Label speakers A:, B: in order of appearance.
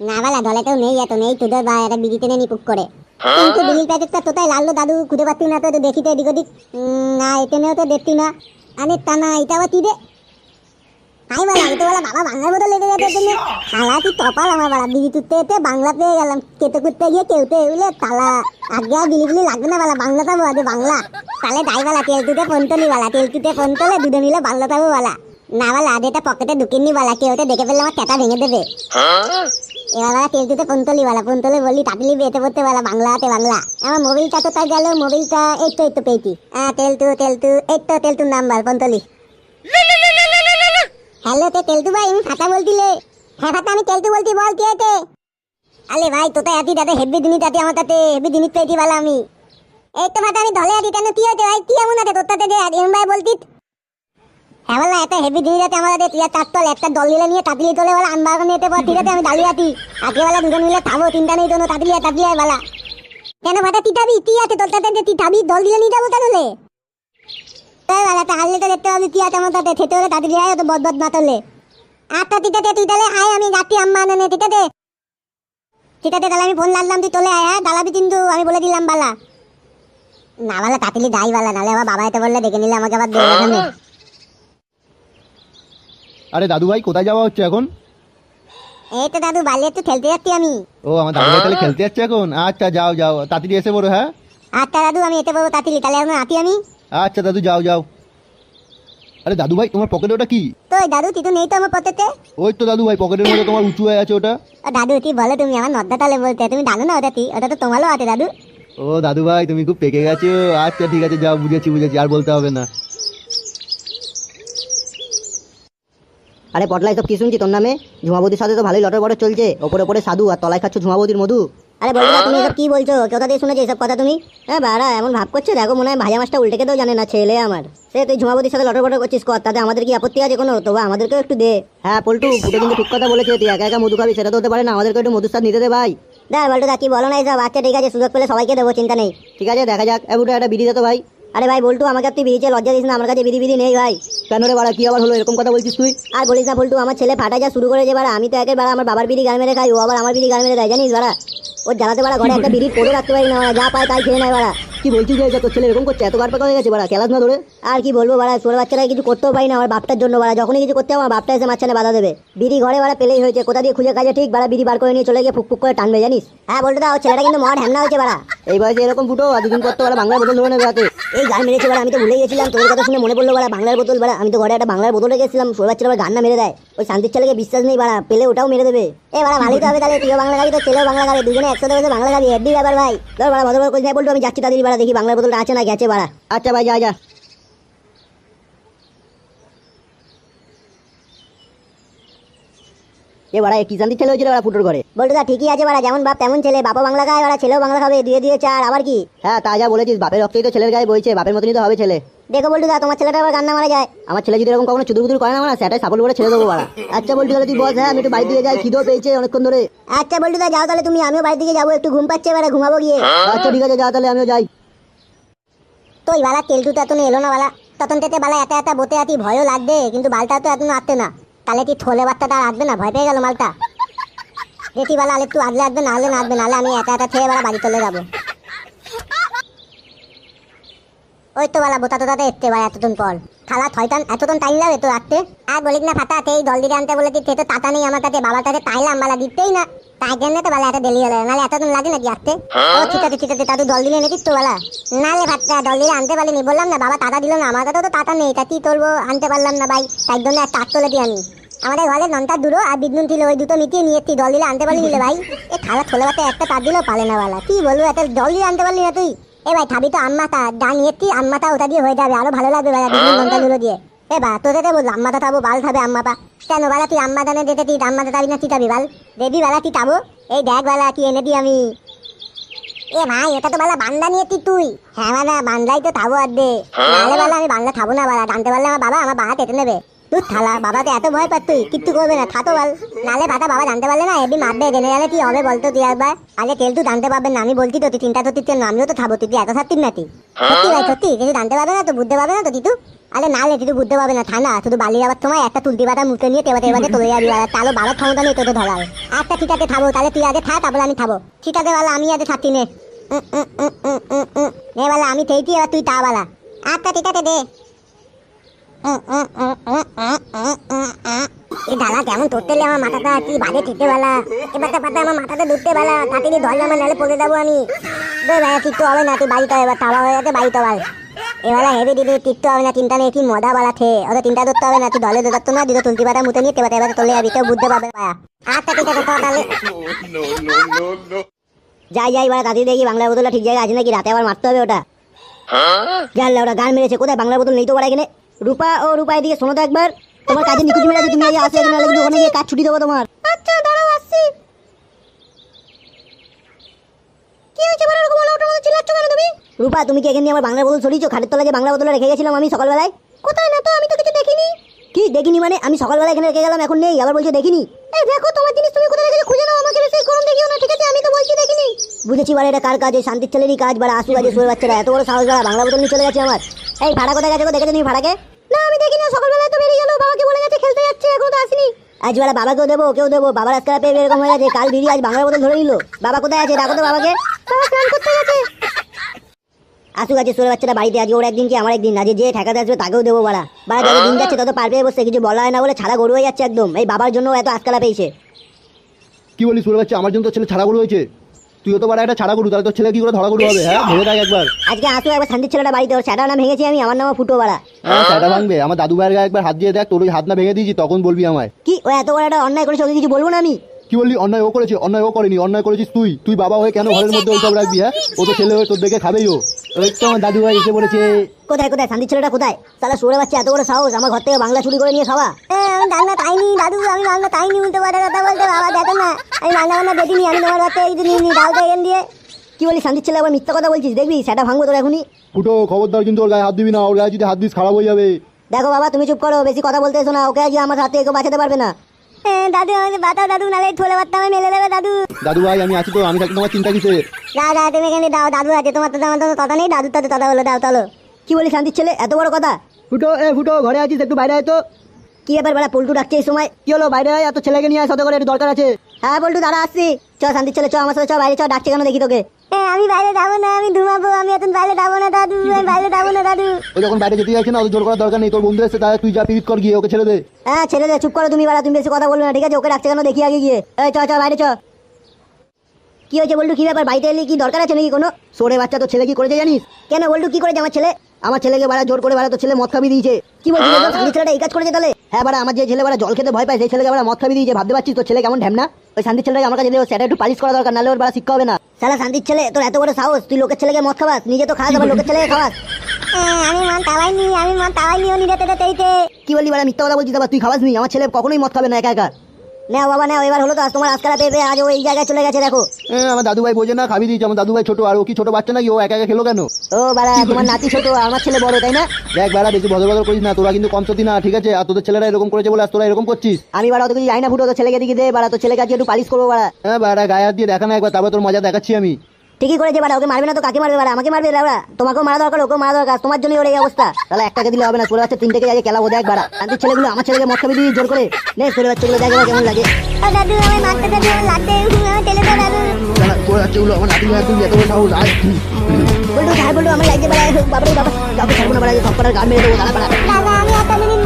A: না বালা দলেতেও নেই এত নেই তোদের বা একটা বিড়ি টেনে নি পুক করে। কিন্তু বিড়ির প্যাকেটটা তোতাই লাল দাদু খুঁজে পাচ্ছি না তো তো এদিক ওদিক। না এটেনেও তো দেখছি না। আরে তা না এটা আবার রে? হাই বালা এটা বলা বাবা বাংলা বোতল লেগে গেছে তুমি শালা কি কপাল আমার বালা বিড়ি তুলতে এতে বাংলা পেয়ে গেলাম। কেটে কুটতে গিয়ে কেউতে উলে তালা আগে আর বিলি বিলি লাগবে না বালা বাংলা তাবো আগে বাংলা। তাহলে তাই বালা তেল তুতে ফোন তুলি বালা তেল তুতে ফোন তোলে দুটো মিলে বাংলা তাবো বালা। না বালা আগে এটা পকেটে ঢুকিয়ে নি বালা কেউ তো দেখে ফেললে আমার ক্যাটা ভেঙে দেবে। এবার বালা তেল তুতে ফোন তুলি বালা বললি তাড়াতাড়ি বেতে পড়তে বালা বাংলা হাতে বাংলা। আমার মোবিলটা তো তাই গেল, মোবিলটা এই তো এই তো পেয়েছি। হ্যাঁ তেল তু তেল তু এই তো তেল তুর নাম্বার ফোন হ্যালো তে তেলতু ভাই, আমি ফাটা বলতিলে হ্যাঁ ফাটা, আমি তেলতু বলতি বল কে তে আলে ভাই তোতা আতি দাদা হেভি দিনি তাতে আমার তাতে হেভি দিনি পেয়েছি বালা আমি। এই তো ফাটা, আমি ধলে আতি কেন কি হয়েছে ভাই? কি এমন আছে তোর তাতে যে এম ভাই বলতি হ্যাঁ এত হেভি আমার চার তল, একটা দল দিলে নিয়ে তাতলি তোলে নিতে ঠিক আছে, আমি দাঁড়িয়ে আছি। বেলা দুজন মিলে তিনটা নেই তাতলি তাতলি বেলা। কেন ফাটা তিতাবি আছে তোর তাতে দল দিলে নিয়ে যাব কেন লে? তাই বালা তো দেখতে হবে কি আছে আমার তাতে খেতে হলে আয় তো বদবদ না তোলে আচ্ছা আছে তুই তাহলে আয়, আমি যাচ্ছি আম্মা ঠিক আছে তাহলে আমি ফোন লাগলাম তুই চলে আয় হ্যাঁ কিন্তু, আমি বলে দিলাম বালা। না বালা তাড়াতাড়ি যাই বালা, নাহলে আবার বাবা এতে বললে, দেখে নিলে আমাকে আবার
B: আরে দাদু ভাই কোথায় যাওয়া হচ্ছে এখন?
A: এই তো দাদু বালি একটু খেলতে যাচ্ছি আমি।
B: ও আমার দাদু ভাই তাহলে খেলতে যাচ্ছে এখন? আচ্ছা যাও যাও। তাড়াতাড়ি এসে পড়ো হ্যাঁ?
A: আচ্ছা দাদু আমি এতে বলব তাড়াতাড়ি তাহলে এখন আতি আমি।
B: আচ্ছা দাদু যাও যাও। আরে দাদু ভাই তোমার পকেটে ওটা কি?
A: তো দাদু তুই তো নেই তো আমার পথেতে
B: ওই তো দাদু ভাই পকেটের মধ্যে তোমার উঁচু হয়ে আছে ওটা।
A: দাদু তুই বলো তুমি? আমার নদ্দা তালে বলতে। তুমি জানো না ওটা তুই ওটা তো তোমারও আছে দাদু।
B: ও দাদু ভাই তুমি খুব পেকে গেছো। আচ্ছা ঠিক আছে যাও বুঝেছি বুঝেছি। আর বলতে হবে না।
C: আরে পটলাই সব কি শুনছি? তোর নামে? ঝুমাবতির সাথে তো ভালোই লটর বটর চলছে। ওপরে ওপরে সাধু আর তলায় খাচ্ছ ঝুমাবতির মধু।
A: আরে বলো তুমি এসব কি বলছো? কোথা দিয়ে শুনেছো এসব কথা তুমি? হ্যাঁ বাড়া এমন ভাব করছ? দেখো মনে হয় ভাজা মাছটা উল্টে খেতেও জানে না ছেলে আমার। সে তুই ঝুমাবতির সাথে লটর বটর করছিস কর তাতে আমাদের কি আপত্তি আছে কোনো? তবে আমাদেরকেও একটু দে।
C: হ্যাঁ পল্টু ফুটে কিন্তু ঠিক কথা বলেছে তুই একা একা মধু খাবি সেটা তো হতে পারে না। আমাদেরকে একটু মধুর সাথে নিতে দে ভাই।
A: দেখ বলতো দা কি বলো না এইসব আচ্ছা ঠিক আছে সুযোগ পেলে সবাইকে দেবো চিন্তা নেই।
C: ঠিক আছে দেখা যাক। এ একটা বিড়ি দে তো ভাই।
A: আরে ভাই বলটু আমাকে তুই বিড়িতে লজ্জা দিস না আমার কাছে বিড়ি বিধি নেই ভাই।
C: কেন রে বাড়া কি আবার হলো? এরকম কথা বলছিস তুই?
A: আর বলিস না বলটু আমার ছেলে ফাটা যা শুরু করে যে বাড়া আমি তো একেবারে আমার বাবার বিড়ি গান মেরে খাই ও আবার আমার বিড়ি গান মেরে দেয় জানিস বাড়া? ও জ্বালাতে বাড়া ঘরে একটা বিড়ি পড়ে রাখতে পারি না যা পায় তাই খেয়ে নেয় বাড়া।
C: কি বলছিস যে তোর ছেলে এরকম করছে এত গাড় পাকা হয়ে গেছে বাড়া খেলাস না ধরে।
A: আর কি বলব বাড়া ছোট বাচ্চারা কিছু করতেও পারি না আমার বাপটার জন্য বাড়া। যখনই কিছু করতে হবে আমার বাপটা এসে মাঝখানে বাধা দেবে। বিড়ি ঘরে বাড়া পেলেই হয়েছে কোথা দিয়ে খুঁজে কাজে ঠিক বাড়া বিড়ি বার করে নিয়ে চলে গিয়ে ফুক ফুক করে টানবে জানিস? হ্যাঁ বলতে দাও ছেলেটা কিন্তু মড হ্যামনা হয়েছে বাড়া।
C: এই বয়সে এরকম ফুটো আর দুদিন পর তো বাড়া বাংলার বোতল ধরে নেবে হাতে
A: এই গান মেরেছে বাড়া আমি তো ভুলে গেছিলাম তোদের কথা শুনে মনে পড়ল বাড়া বাংলার বোতল বাড়া। আমি তো ঘরে একটা বাংলার বোতল গেছিলাম ছোট বাচ্চারা আবার গান না মেরে দেয়। ওই শান্তির ছেলেকে বিশ্বাস নেই বাড়া পেলে ওটাও মেরে দেবে। এ বাড়া ভালোই তো হবে তাহলে তুইও বাংলা গাড়ি তো ছেলেও বাংলা গাবি দুজনে একসাথে বসে বাংলা গাবি হেডি ব্যাপার ভাই। ধর বাড়া ভদ্র করে বলতো আমি যাচ্ছি তাদের বাড়া দেখি বাংলার বোতলটা আছে না গেছে বাড়া।
C: আচ্ছা ভাই যা যা। এ বাড়া কি শান্তির ছেলে হয়েছিল বাড়া ফুটোর ঘরে।
A: বলতো দা ঠিকই আছে বাড়া যেমন বাপ তেমন ছেলে। বাবা বাংলা গায় বাড়া ছেলেও বাংলা খাবে দুয়ে দিয়ে চার আবার কি?
C: হ্যাঁ তা যা বলেছিস বাপের রক্তই তো ছেলের গায়ে বইছে বাপের মতনই তো হবে ছেলে।
A: দেখো বলতো দা তোমার ছেলেটা আবার গান্না মারা যায়?
C: আমার ছেলে যদি এরকম কখনো চুদুর বুদুর করে না না সেটাই সাপোর্ট করে ছেড়ে দেবো বাড়া। আচ্ছা বলছি তাহলে তুই বস হ্যাঁ আমি একটু বাড়ি দিয়ে যাই খিদেও পেয়েছে অনেকক্ষণ ধরে।
A: আচ্ছা বলতো দা যাও তাহলে তুমি আমিও বাড়ির দিকে যাব একটু ঘুম পাচ্ছে এবারে ঘুমাবো গিয়ে।
C: আচ্ছা ঠিক আছে যাও তাহলে আমিও যাই।
A: তো এই বালা, তেলটু তো এলো না বালা। তখন থেকে বালা এত এত বতে আতি ভয়ও লাগবে কিন্তু বালটা তো এতনো আসতে না। তাহলে কি থলে বাচ্চাটা আর আসবে না? ভয় পেয়ে গেল মালটা। দেখি বালা, আলে একটু আদলে আসবে না হলে না আসবে নাহলে আমি একা একা খেয়ে বালা বাড়ি চলে যাব। ওই তো বালা, বোতা তোতাতে এসছে বালা এতদিন পর। খালা, থয়তান, এতদিন টাইম লাগে তো রাখতে আর বলিস না ফাটা এই দল দিকে আনতে বলে দিতে, তো টাটা নেই আমার কাছে, বাবার কাছে তাইলাম বালা, দিতেই না। তাই জন্য তো বালা এত লাগে নাকি আসতে? ও ঠিক আছে ঠিক আছে দল দিলে নাকি নালে ভাতটা দল দিলে আনতে বললাম না, বাবা টাটা দিল না, আমার কাছে তো টাটা নেই, তা কি আনতে পারলাম না ভাই, তাই জন্য একটা আট তোলে আমি। আমাদের ঘরে নন্টার দুটো আর বিদ্যুৎ ছিল ওই দুটো মিটিয়ে নিয়ে এসছি, দল দিলে আনতে পারলি নিলে ভাই। এ খালা ছোলে একটা তার দিলেও পালে না বালা, কি বলব, এত দল দিয়ে আনতে পারলি না তুই। এ ভাই খাবি তো আম্মাতা যা নিয়ে এসছি আম্মাতা, ওটা দিয়ে হয়ে যাবে, আরও ভালো লাগবে ভাই বিদ্যুৎ দিয়ে। এ বা তোদের দেবো আম্মা আম্মাতা তাবো বাল খাবে আম্মাপা কেন বালা তুই আম্মা দানে দিতে তুই আম্মাতা তাবি না চিতাবি বাল। দেবি বালা তুই তাবো এই দেখ বালা কি এনে দিই আমি। এ ভাই এটা তো বালা বান্দা নিয়ে তুই হ্যাঁ বালা বান্দাই তো থাবো আর দে নাহলে বালা আমি বান্দা থাবো না বালা জানতে পারলে আমার বাবা আমার বাহাত কেটে নেবে। তুই থালা বাবাকে এত ভয় পাস তুই কিচ্ছু করবে না থাতো বল। নালে ভাতা বাবা জানতে পারলে না এমনি মারবে, জেনে গেলে কি হবে বলতো তুই একবার। আগে তেল তুই জানতে পারবেন না, আমি বলছি তো, তুই চিন্তা তো তুই আমিও তো খাব, তুই তুই এত থাকতিস না তুই সত্যি ভাই, সত্যি, কিছু জানতে পারবে না তো, বুঝতে পারবে না তো তিতু আরে নালে তুই বুঝতে পারবে না ঠান্ডা শুধু বালি যাবার সময় একটা তুলতি পাতা মুখে নিয়ে তেবাতে এবারে চলে যাবি, আর তাহলে বাবার ক্ষমতা নেই তোদের ধরার। আচ্ছা ঠিক আছে থাকব তাহলে তুই আগে থাক, তারপরে আমি থাকব ঠিক আছে, বালা, আমি আগে থাকতি নে। নে বালা, আমি থেইছি এবার তুই তা বালা। আচ্ছা ঠিক আছে, দে। এই ডালা কেমন ধরতে আমার মাথাটা? কি বাজে ঠিকতে বেলা এবার তো পাতা আমার মাথাটা ধরতে বেলা। তাড়াতাড়ি ধর আমার নালে পড়ে যাব আমি। দে ভাইয়া টিকতে হবে না তুই বাড়িতে এবার তাওয়া হয়ে বাড়িতে বল এবার হেভি দিদি টিকতে হবে না তিনটা নেই কি মজা বালা থে ওদের তিনটা ধরতে হবে না তুই দলে ধরতো না দুটো তুলতি পাতা মুতে নিয়ে তেবাতে এবারে যাবি কেউ বুঝতে পারবে না আচ্ছা ঠিক আছে তাহলে।
C: যাই যাই বাড়া দাদি দেখি বাংলা বোতলটা ঠিক জায়গায় আছে নাকি রাতে আবার মারতে হবে ওটা। জানলা ওটা গান মেরেছে কোথায় বাংলা বোতল নেই তো এখানে? রূপা ও রূপা এদিকে শোনো তো একবার। তোমার কাজে নিকুচি মেরে তুমি আজ আসো এখানে লাগবে ওখানে গিয়ে কাজ ছুটি দেবো তোমার।
A: আচ্ছা দাঁড়াও আসছি। কি হয়েছে বড় রকম ওটার মধ্যে চিল্লাচ্ছ কেন তুমি?
C: রূপা তুমি কি এখানে আমার বাংলা বোতল সরিয়েছো? খাটের তলায় যে বাংলা বোতল রেখে গেছিলাম আমি সকালবেলায়?
A: কোথায় না তো? আমি তো কিছু দেখিনি।
C: কি, দেখিনি মানে? আমি সকালবেলা এখানে রেখে গেলাম, এখন নেই, আবার বলছে দেখিনি।
A: এই দেখো, তোমার জিনিস তুমি কোথায় রেখেছো? খুঁজে নাও আমাকে বেশি গরম দেখিও না, ঠিক আছে? আমি তো বলছি দেখিনি।
C: বুঝেছি বারে এটা কার কাজ, এই শান্তির ছেলেরই কাজ, বাড়া আসু কাজে, শুয়ে বাচ্চারা, এত বড় সাহস বাড়া, বাংলা বোতল নিয়ে চলে গেছে আমার। এই, ভাড়া কোথায় গেছে দেখেছ তুমি ভাড়াকে?
A: না, আমি দেখিনি সকালবেলায় তো বেরিয়ে গেল বাবাকে বলে গেছে খেলতে যাচ্ছে, এখন তো আসেনি।
C: আজ বেলা বাবাকেও দেবো কেউ দেবো, বাবার আজকাল পেয়ে এরকম হয়ে গেছে, কাল দিদি আজ বাংলা বোতল ধরে নিল। বাবা কোথায় আছে? ডাকো তো বাবাকে।
A: বাবা স্নান করতে গেছে।
C: আসু কাজে শুয়ে বাচ্চারা বাড়িতে আজকে ওর একদিন কি আমার একদিন? আজকে যে ঠেকাতে আসবে তাকেও দেবো বাড়া বাড়া যত দিন যাচ্ছে তত পার পেয়ে বসছে কিছু বলা হয় না বলে ছাড়া গরু হয়ে যাচ্ছে একদম। এই বাবার জন্য এত আজকালা পেয়েছে।
B: কি বলিস সুরে বাচ্চা আমার জন্য তো ছেলে ছাড়া গরু হয়েছে। তুইও তো বাড়া একটা ছাড়া গরু তাহলে তোর ছেলে কি করে ধরা গরু হবে হ্যাঁ? ভেবে দেখ একবার।
C: আজকে আসু একবার শান্তির ছেলেটা বাড়িতে ওর স্যাটার নাম ভেঙেছি আমি আমার নামও ফুটো বাড়া
B: হ্যাঁ সেটা ভাঙবে। আমার দাদু ভাইয়ের গায়ে একবার হাত দিয়ে দেখ তোর ওই হাত না ভেঙে দিয়েছি তখন বলবি আমায়।
C: কি ও এত বড় একটা অন্যায় করেছে ওকে কিছু বলব না আমি?
B: কি বললি? অন্যায় ও করেছে? অন্যায় ও করেনি। অন্যায় করেছিস তুই। তুই বাবা হয়ে কেন ঘরের মধ্যে ওইসব রাখবি হ্যাঁ? ও তো ছেলে হয়ে তোর দেখে খাবেই ও। ওই তো আমার দাদু ভাই এসে বলেছে
C: কোথায় কোথায়? শান্তির ছেলেটা কোথায়? তাহলে সুরে বাচ্চা এত বড় সাহস? আমার ঘর থেকে বাংলা চুরি করে নিয়ে খাওয়া
A: আমি বাংলা তাইনি দাদু আমি বাংলা তাইনি উল্টো পাল্টা কথা বলতে বাবা দেখো না। আমি বাংলা বাংলা দেখিনি আমি তোমার বাচ্চা এই নিয়ে নি দাও এখান দিয়ে।
C: কি বলি শান্তির ছেলে আবার মিথ্যা কথা বলছিস? দেখবি সেটা ভাঙবো তোর এখনই।
B: ফুটো খবরদার কিন্তু ওর গায়ে হাত দিবি না। ওর গায়ে যদি হাত দিস খারাপ হয়ে যাবে।
C: দেখো বাবা তুমি চুপ করো বেশি কথা বলতে এসো না। ওকে আজকে আমার হাতে কেউ বাঁচাতে পারবে না।
A: দাদু আমাকে বাতাও দাদু নালে ঠোলে বাত্তা আমি মেলে দেবে দাদু।
B: দাদু ভাই আমি আছি তো আমি থাকি তোমার চিন্তা কিসে
A: দাদা তুমি এখানে দাও দাদু আছে তোমার তো আমার তো কথা নেই দাদুর তাতে কথা বলে দাও চলো।
C: কি বলি শান্তির ছেলে? এত বড় কথা?
B: ফুটো এ ফুটো ঘরে আছিস একটু বাইরে আয় তো।
C: কি ব্যাপার বেলা পল্টু ডাকছে এই সময়?
B: কি হলো বাইরে আয় এত ছেলেকে নিয়ে আয় সাথে করে একটু দরকার আছে।
C: হ্যাঁ পল্টু দাঁড়া আসছি। চ শান্তির ছেলে চ আমার সাথে চ বাইরে চ ডাকছে কেন দেখি তোকে?
A: হ্যাঁ আমি বাইরে যাব না আমি ঘুমাবো আমি এখন বাইরে যাব না দাদু আমি বাইরে যাব না দাদু।
B: ও যখন বাইরে যেতে যাচ্ছে না ওদের জোর করার দরকার নেই। তোর বন্ধু এসে তাহলে তুই যা পিরিত কর গিয়ে ওকে ছেড়ে দে।
C: হ্যাঁ ছেলে দে চুপ করো তুমি বাড়া তুমি বেশি কথা বলবে না ঠিক আছে? ওকে ডাকছে কেন? দেখি আগে গিয়ে। এই চ চ বাইরে চ। কি হয়েছে বলটু কি ব্যাপার? বাড়িতে এলি কি দরকার আছে নাকি কোনো?
B: সোরে বাচ্চা তো ছেলে কি করেছে জানিস?
C: কেন বলটু কি করেছে আমার ছেলে?
B: আমার ছেলেকে বাড়া জোর করে বাড়া তো ছেলে মদ খাবি দিয়েছে।
C: কি বলছিস বলতো? ছেলেটা এই কাজ করেছে তাহলে?
B: হ্যাঁ বাড়া আমার যে ছেলে বাড়া জল খেতে ভয় পায় সেই ছেলেকে বাড়া মদ খাবি দিয়েছে ভাবতে পারছিস তোর ছেলে কেমন ঢ্যামনা? ওই শান্তির ছেলেটাকে আমার কাছে দিলে সেটা একটু পালিশ করা দরকার নাহলে ওর বাড়া শিক্ষা হবে না।
C: শালা শান্তির ছেলে তোর এত বড় সাহস তুই লোকের ছেলেকে মদ খাবাস নিজে তো খাস আবার লোকের ছেলেকে খাওয়াস।
A: হ্যাঁ, আমি মন তাওয়াইনি আমি মন তাওয়াইনি ও তেইতে
B: কি বললি বাড়া মিথ্যা কথা বলছিস আবার তুই খাবাস নি? আমার ছেলে কখনোই মদ খাবে না একা একা।
C: নাও বাবা নাও এবার হলো তো আজ তোমার আজকাল পেয়ে আজ ও এই জায়গায় চলে গেছে দেখো।
B: আমার দাদু ভাই বোঝে না খাবি দিয়েছে আমার দাদু ভাই ছোট আর ও কি ছোট বাচ্চা নাকি? ও একা একা খেলো কেন?
C: ও বাড়া তোমার নাতি ছোট আমার ছেলে বড় তাই না?
B: দেখ বাড়া বেশি বদল বদল করিস না তোরা কিন্তু কম সতী না ঠিক আছে? আর তোদের ছেলেরা এরকম করেছে বলে আজ তোরা এরকম করছিস?
C: আমি বাড়া কিছু জানি না ফুটো তো ছেলেকে দিকে দে বাড়া তো ছেলেকে আজকে একটু পালিশ করব বাড়া।
B: হ্যাঁ বাড়া গায়ে হাত দিয়ে দেখা না একবার তারপর তোর মজা দেখাচ্ছি আমি।
C: ঠিকই করেছে বাড়া ওকে মারবে না তো কাকে মারবে বাড়া? আমাকে মারবে বাড়া তোমাকেও মারা দরকার ওকেও মারা দরকার। তোমার জন্যই ওর এই অবস্থা।
B: তাহলে একটাকে দিলে হবে না তোর বাচ্চা তিনটেকে আগে খেলাবো দেখ বাড়া।
C: শান্তির ছেলেগুলো আমার ছেলেকে মদ খাবি জোর করে। নে ছেলে বাচ্চাগুলো দেখে কেমন লাগে।
A: দাদু আমি মারতে দাদু আমার লাগতে আমার দে দাদু।
B: শালা, তোর বাচ্চাগুলো আমার নাতি ভাই তুই এত বড় সাহস আয়।
C: বলটু ছাড় বলটু আমার লাগছে বাড়া বাবারে বাবা। কাউকে ছাড়বো না বাড়া সব করার গান মেরে দেবো দাঁড়া বাড়া।
A: দাদা আমি একটা জিনিস